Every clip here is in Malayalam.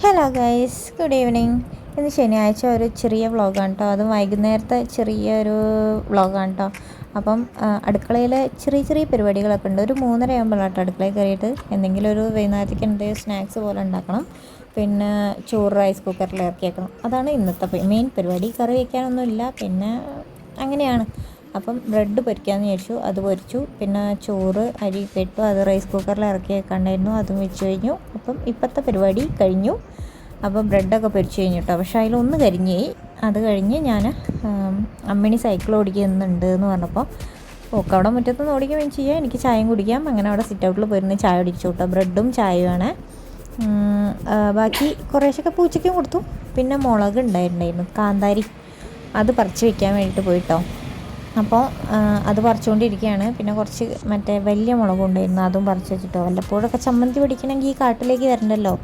ഹലോ ഗൈസ് ഗുഡ് ഈവനിങ് ഇന്ന് ശനിയാഴ്ച ഒരു ചെറിയ വ്ളോഗാണ് കേട്ടോ അതും വൈകുന്നേരത്തെ ചെറിയൊരു വ്ളോഗാണ് കേട്ടോ അപ്പം അടുക്കളയിൽ ചെറിയ ചെറിയ പരിപാടികളൊക്കെ ഉണ്ട്. ഒരു മൂന്നര കേട്ടോ അടുക്കളയിൽ കയറിയിട്ട് എന്തെങ്കിലും ഒരു വൈകുന്നേരത്തേക്ക് എന്തെങ്കിലും സ്നാക്സ് പോലെ ഉണ്ടാക്കണം. പിന്നെ ചോറ് റൈസ് കുക്കറിൽ ഇറക്കിയേക്കണം. അതാണ് ഇന്നത്തെ മെയിൻ പരിപാടി. കറി വയ്ക്കാനൊന്നുമില്ല പിന്നെ അങ്ങനെയാണ്. അപ്പം ബ്രെഡ് പൊരിക്കാമെന്ന് വിചാരിച്ചു. അത് പൊരിച്ചു. പിന്നെ ചോറ് അരി കെട്ടു അത് റൈസ് കുക്കറിൽ ഇറക്കി വെക്കണ്ടായിരുന്നു. അതും വെച്ച് കഴിഞ്ഞു. അപ്പം ഇപ്പോഴത്തെ പരിപാടി കഴിഞ്ഞു. അപ്പം ബ്രെഡൊക്കെ പൊരിച്ചു കഴിഞ്ഞു കേട്ടോ പക്ഷേ അതിലൊന്ന് കരിഞ്ഞു. അത് കഴിഞ്ഞ് ഞാൻ അമ്മിണി സൈക്കിൾ ഓടിക്കുന്നുണ്ട് എന്ന് പറഞ്ഞപ്പോൾ ഓക്കെ അവിടെ മുറ്റത്തുനിന്ന് ഓടിക്കുകയും ചെയ്യാം. എനിക്ക് ചായയും കുടിക്കാം. അങ്ങനെ അവിടെ സിറ്റ് ഔട്ടിൽ പോയിരുന്ന് ചായ കുടിച്ചു കേട്ടോ ബ്രെഡും ചായയുമാണ്. ബാക്കി കുറേശ്ശൊക്കെ പൂച്ചയ്ക്കും കൊടുത്തു. പിന്നെ മുളക് ഉണ്ടായിട്ടുണ്ടായിരുന്നു. കാന്താരി. അത് പറിച്ച് വെക്കാൻ വേണ്ടിയിട്ട് പോയിട്ടോ അപ്പോൾ അത് പറിച്ചുകൊണ്ടിരിക്കുകയാണ്. പിന്നെ കുറച്ച് മറ്റേ വലിയ മുളക് ഉണ്ടായിരുന്നു. അതും പറിച്ച് വെച്ചിട്ടോ വല്ലപ്പോഴൊക്കെ ചമ്മന്തി പിടിക്കണമെങ്കിൽ ഈ കാട്ടിലേക്ക് വരണ്ടല്ലോ.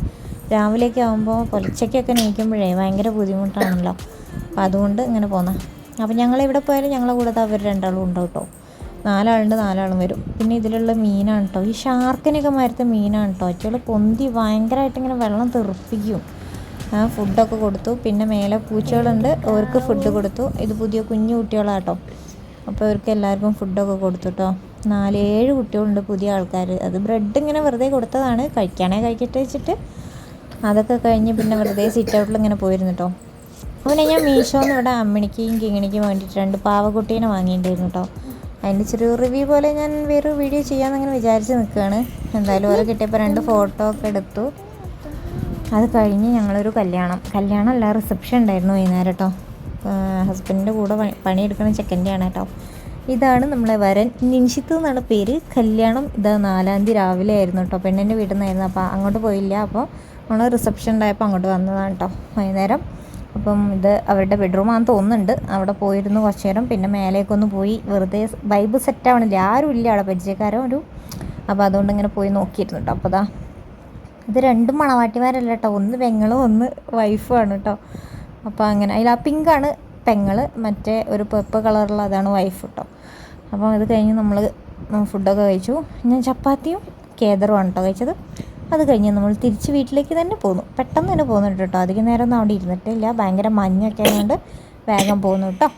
രാവിലെയൊക്കെ ആകുമ്പോൾ പൊലച്ചയ്ക്കൊക്കെ നീക്കുമ്പോഴേ ഭയങ്കര ബുദ്ധിമുട്ടാണല്ലോ. അപ്പോൾ അതുകൊണ്ട് ഇങ്ങനെ പോന്ന. അപ്പോൾ ഞങ്ങൾ ഇവിടെ പോയാലും ഞങ്ങളെ കൂടെ അവർ രണ്ടാളും ഉണ്ടാവും കേട്ടോ. നാലാളുണ്ട് നാലാളും വരും. പിന്നെ ഇതിലുള്ള മീനാണ് കേട്ടോ. ഈ ഷാർക്കിനൊക്കെ മരത്തെ മീനാണ് കേട്ടോ. ഒറ്റകൾ പൊന്തി ഭയങ്കരമായിട്ട് ഇങ്ങനെ വെള്ളം തെറിപ്പിക്കും. ഫുഡൊക്കെ കൊടുത്തു. പിന്നെ മേലെ പൂച്ചകളുണ്ട്. അവർക്ക് ഫുഡ് കൊടുത്തു. ഇത് പുതിയ കുഞ്ഞു കുട്ടികളാട്ടോ അപ്പോൾ അവർക്ക് എല്ലാവർക്കും ഫുഡൊക്കെ കൊടുത്തു കേട്ടോ നാല് ഏഴ് കുട്ടികളുണ്ട് പുതിയ ആൾക്കാർ അത് ബ്രെഡ് ഇങ്ങനെ വെറുതെ കൊടുത്തതാണ്. കഴിക്കാനേ കഴിക്കട്ടെ വെച്ചിട്ട്. അതൊക്കെ കഴിഞ്ഞ് പിന്നെ വെറുതെ സിറ്റ് ഔട്ടിൽ ഇങ്ങനെ പോയിരുന്നു കേട്ടോ അവനെ ഞാൻ മീഷോന്ന് ഇവിടെ അമ്മിണിക്കും കിങ്ങിണിക്കും വേണ്ടിയിട്ട് രണ്ട് പാവക്കുട്ടീനെ വാങ്ങിയിട്ടുണ്ടായിരുന്നു കേട്ടോ അതിന്റെ ചെറിയ റിവ്യൂ പോലെ ഞാൻ വേറൊരു വീഡിയോ ചെയ്യാമെന്നങ്ങനെ വിചാരിച്ച് നിൽക്കുകയാണ് എന്തായാലും ഓരോ കിട്ടിയപ്പോൾ രണ്ട് ഫോട്ടോ ഒക്കെ എടുത്തു. അത് കഴിഞ്ഞ് ഞങ്ങളൊരു കല്യാണം. കല്യാണം അല്ല റിസപ്ഷൻ ഉണ്ടായിരുന്നു വൈകുന്നേരം കേട്ടോ ഹസ്ബൻഡിന്റെ കൂടെ പണി പണിയെടുക്കുന്ന ചെക്കന്റെയാണ് കേട്ടോ. ഇതാണ് നമ്മളെ വരൻ. നിൻഷിത്ത് എന്നാണ് പേര്. കല്യാണം ഇത് നാലാം തീയതി രാവിലെ ആയിരുന്നു കേട്ടോ. പെണ്ണിന്റെ വീട്ടിൽ നിന്നായിരുന്നു. അപ്പോൾ അങ്ങോട്ട് പോയില്ല. അപ്പോൾ നമ്മൾ റിസപ്ഷൻ ഉണ്ടായപ്പോൾ അങ്ങോട്ട് വന്നതാണ് കേട്ടോ വൈകുന്നേരം. അപ്പം ഇത് അവരുടെ ബെഡ്റൂമാണെന്ന് തോന്നുന്നുണ്ട്. അവിടെ പോയിരുന്നു കുറച്ച് നേരം. പിന്നെ മേലേക്കൊന്ന് പോയി. വെറുതെ വൈബ് സെറ്റ് ആവണില്ല. ആരും ഇല്ല അവിടെ പരിചയക്കാരോ ഒരു. അപ്പോൾ അതുകൊണ്ട് ഇങ്ങനെ പോയി നോക്കിയിരുന്നു കേട്ടോ. അപ്പോൾ അതാ ഇത് രണ്ടും മണവാട്ടിമാരല്ല കേട്ടോ. ഒന്ന് പെങ്ങളും ഒന്ന് വൈഫുമാണ് കേട്ടോ. അപ്പോൾ അങ്ങനെ അതിൽ ആ പിങ്കാണ് പെങ്ങൾ മറ്റേ ഒരു പെപ്പ് കളറുള്ള അതാണ് വൈഫ് കേട്ടോ അപ്പോൾ ഇത് കഴിഞ്ഞ് നമ്മൾ ഫുഡൊക്കെ കഴിച്ചു. ഞാൻ ചപ്പാത്തിയും കേദറും ആണ് കേട്ടോ കഴിച്ചത്. അത് കഴിഞ്ഞ് നമ്മൾ തിരിച്ച് വീട്ടിലേക്ക് തന്നെ പോന്നു. പെട്ടെന്ന് തന്നെ പോകുന്നുണ്ട് കേട്ടോ അധികം നേരം ഒന്നും അവിടെ ഇരുന്നിട്ടില്ല. ഭയങ്കര മഞ്ഞൊക്കെ ആയതുകൊണ്ട് വേഗം പോകുന്നു കേട്ടോ